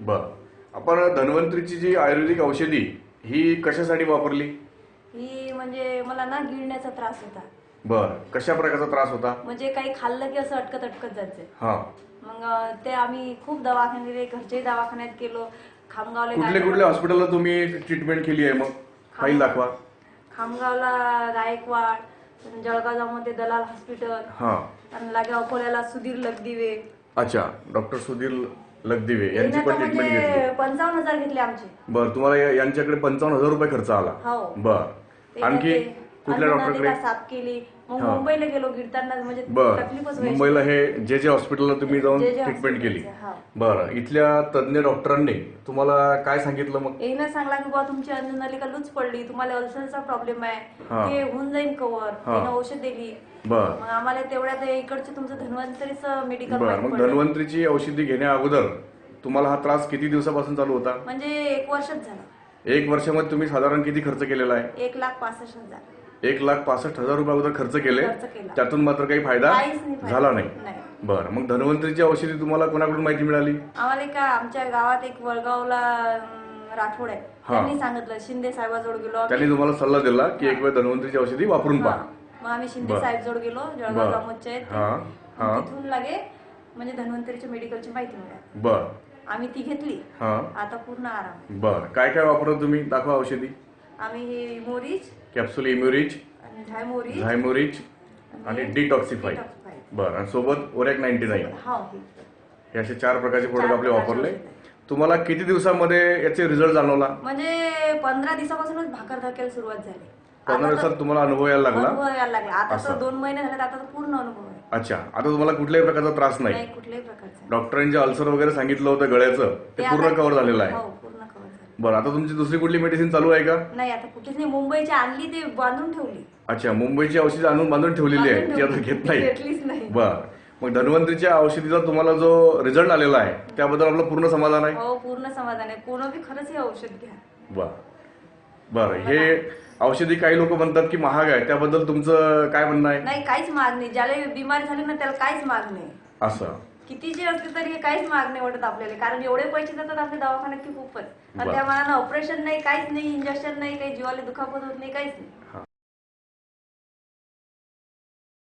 बर. आपण धन्वंतरीची जी आयुर्वेदिक औषधी ही कशासाठी वापरली? ही म्हणजे मला ना गिळण्याचा त्रास होता. बर. कशा प्रकारचा त्रास होता? म्हणजे काही खाल्लं की असं अटकत अटकत जायचं. हा. मग ते आम्ही खूप दवाखाने घरच्याही दवाखान्यात गेलो. खामगावला कुठले गायकवाड- कुठल्या हॉस्पिटलला तुम्ही ट्रीटमेंट केली आहे मग? फाईल दाखवा. खामगावला गायकवाड जळगावमध्ये दलाल हॉस्पिटल. हा. आणि लागे अकोल्याला सुधीर लगदिवे अच्छा. डॉक्टर सुधीर लगदिवे यांची पण ट्रीटमेंट घेतली. पंचावन्न हजार घेतले आमचे. बर तुम्हाला यांच्याकडे पंचावन्न हजार रुपये खर्च आला. हो. बर. ते आणखी कुठल्या डॉक्टरकडे साफ केली? मग हा. मुंबईला गेलो गिरताना म्हणजे बर. तकलीफच व्हायची. मुंबईला हे जे जे हॉस्पिटलला तुम्ही जाऊन जे जे ट्रीटमेंट केली. हा. बरं. इथल्या तज्ज्ञ डॉक्टरांनी तुम्हाला काय सांगितलं मग? येईनं सांगला की बाबा तुमची अन्ननलिका लूज पडली तुम्हाला अल्सरचा प्रॉब्लेम आहे. ते होऊन जाईल हा. त्यानं औषध दिली. बर. मग आम्हाला तेवढ्यात इकडचं तुमचं धन्वंतरीच मेडिकल बर. मग धन्वंतरीची औषधी घेण्या अगोदर तुम्हाला हा त्रास किती दिवसापासून चालू होता? म्हणजे एक वर्षच झालं. एक वर्षामध्ये तुम्ही साधारण किती खर्च केलेला आहे? एक लाख पासष्ट हजार. एक लाख पासष्ट हजार रुपये अगोदर खर्च केले खर्च केला. त्यातून मात्र काही फायदा काहीच नाही फायदा. झाला नाही नाही. बरं मग धन्वंतरीची औषधी तुम्हाला कोणाकडून माहिती मिळाली आम्हाला का आमच्या गावात एक वळगावला अं, राठोड आहे हा. त्यांनी सांगितलं शिंदे साहेबाजवळ गेलो आम्ही. त्यांनी तुम्हाला सल्ला दिला की एक वेळ धन्वंतरीची औषधी वापरून हा. पहा मग आम्ही शिंदे बर. साहेब जवळ गेलो बर. जळगाव जामोदचे आहेत ते. हा. हा. मग तिथून लागे म्हणजे धन्वंतरीच्या मेडिकलची माहिती मिळाली बर आम्ही ती घेतली हा आता पूर्ण आराम बर काय काय वापरत तुम्ही दाखवा औषधी आम्ही हे मोरीच कॅप्सूल आणि झायमोरी झायमोरिच आणि डिटॉक्सिफाय. बर आणि सोबत ओरॅक नाईन्टी नाईन. हा हे. हे असे चार प्रकारचे प्रोडक्ट आपले प्रकारचे वापरले. तुम्हाला किती दिवसामध्ये याचे रिझल्ट जाणवला? म्हणजे पंधरा दिवसापासूनच भाकर सुरुवात झाली. पंधरा आता तर दिवसात तुम्हाला अनुभव यायला लागला? अनुभव यायला लागला. आता. तर दोन महिने झाले आता तर पूर्ण अनुभव आहे. अच्छा आता तुम्हाला कुठल्याही प्रकारचा त्रास नाही? नाही कुठल्याही प्रकारचा डॉक्टरांनी जे अल्सर वगैरे सांगितलं होतं गळ्याचं ते पूर्ण कव्हर झालेलं आहे. हो बरं आता तुमची दुसरी कुठली मेडिसिन चालू आहे का? नाही आता कुठेच नाही. मुंबईची आणली ते बांधून ठेवली. अच्छा मुंबईची औषधी आणून बांधून ठेवलेली आहे. ती आता. घेत नाही. घेतलीच नाही. बर. मग धन्वंतरीच्या औषधीचा तुम्हाला जो रिझल्ट आलेला आहे त्याबद्दल आपलं पूर्ण समाधान आहे? हो पूर्ण समाधान आहे. कोण बी खरंच हे औषध घ्या. बर. बर हे औषधी काही लोक म्हणतात की महाग आहे. त्याबद्दल तुमचं काय म्हणणं आहे? नाही काहीच माग नाही ज्याला बिमारी झाली ना त्याला काहीच माग नाही. असं. किती जे असले तरी हे काहीच माग नाही वाटत आपल्याला. कारण एवढे पैसे जातात आपल्या दवाखान्यात की खूपच. आणि. त्या मनानं ऑपरेशन नाही काहीच नाही इंजेक्शन नाही काही जीवाला दुखापत होत नाही काहीच नाही.